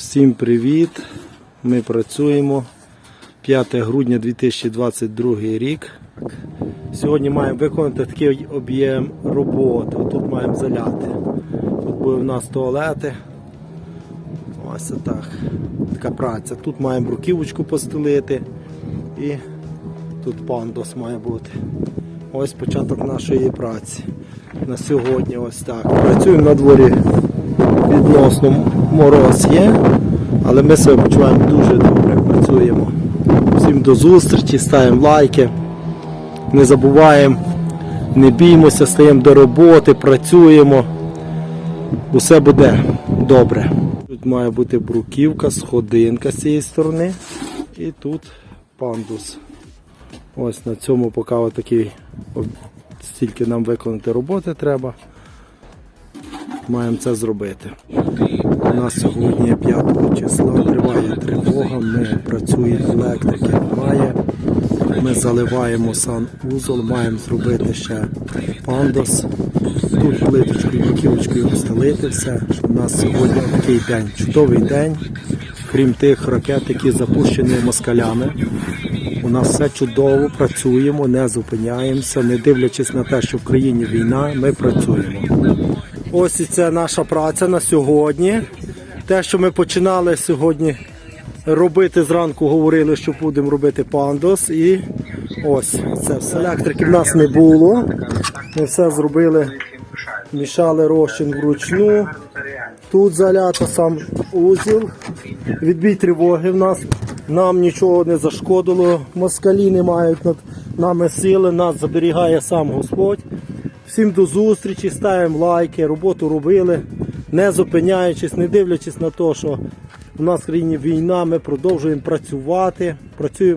Всім привіт! Ми працюємо 5 грудня 2022 рік. Сьогодні маємо виконати такий об'єм роботи. Тут маємо заляти. Тут буде в нас туалети. Ось так. Така праця. Тут маємо бруківочку постелити і тут пандус має бути. Ось початок нашої праці. На сьогодні ось так. Працюємо на дворі відносно мороз є, але ми себе почуваємо дуже добре, працюємо. Всім до зустрічі, ставимо лайки, не забуваємо, не біймося, стаємо до роботи, працюємо. Усе буде добре. Тут має бути бруківка, сходинка з цієї сторони і тут пандус. Ось на цьому поки отакий, о, стільки нам виконати роботи треба. Маємо це зробити. У нас сьогодні 5 числа триває тривога, ми працюємо, електрики немає. Ми заливаємо санузол, маємо зробити ще пандус. Тут плиточкою, бруківочкою постелити все. У нас сьогодні такий день, чудовий день. Крім тих ракет, які запущені москалями. У нас все чудово, працюємо, не зупиняємося, не дивлячись на те, що в країні війна, ми працюємо. Ось і це наша праця на сьогодні. Те, що ми починали сьогодні робити зранку, говорили, що будемо робити пандус. І ось це все. Електрики в нас не було. Ми все зробили, мішали розчин вручну. Тут залято сам узіл. Відбій тривоги в нас. Нам нічого не зашкодило. Москалі не мають над нами сили, нас заберігає сам Господь. Всім до зустрічі, ставимо лайки, роботу робили, не зупиняючись, не дивлячись на те, що у нас в країні війна, ми продовжуємо працювати. Працюємо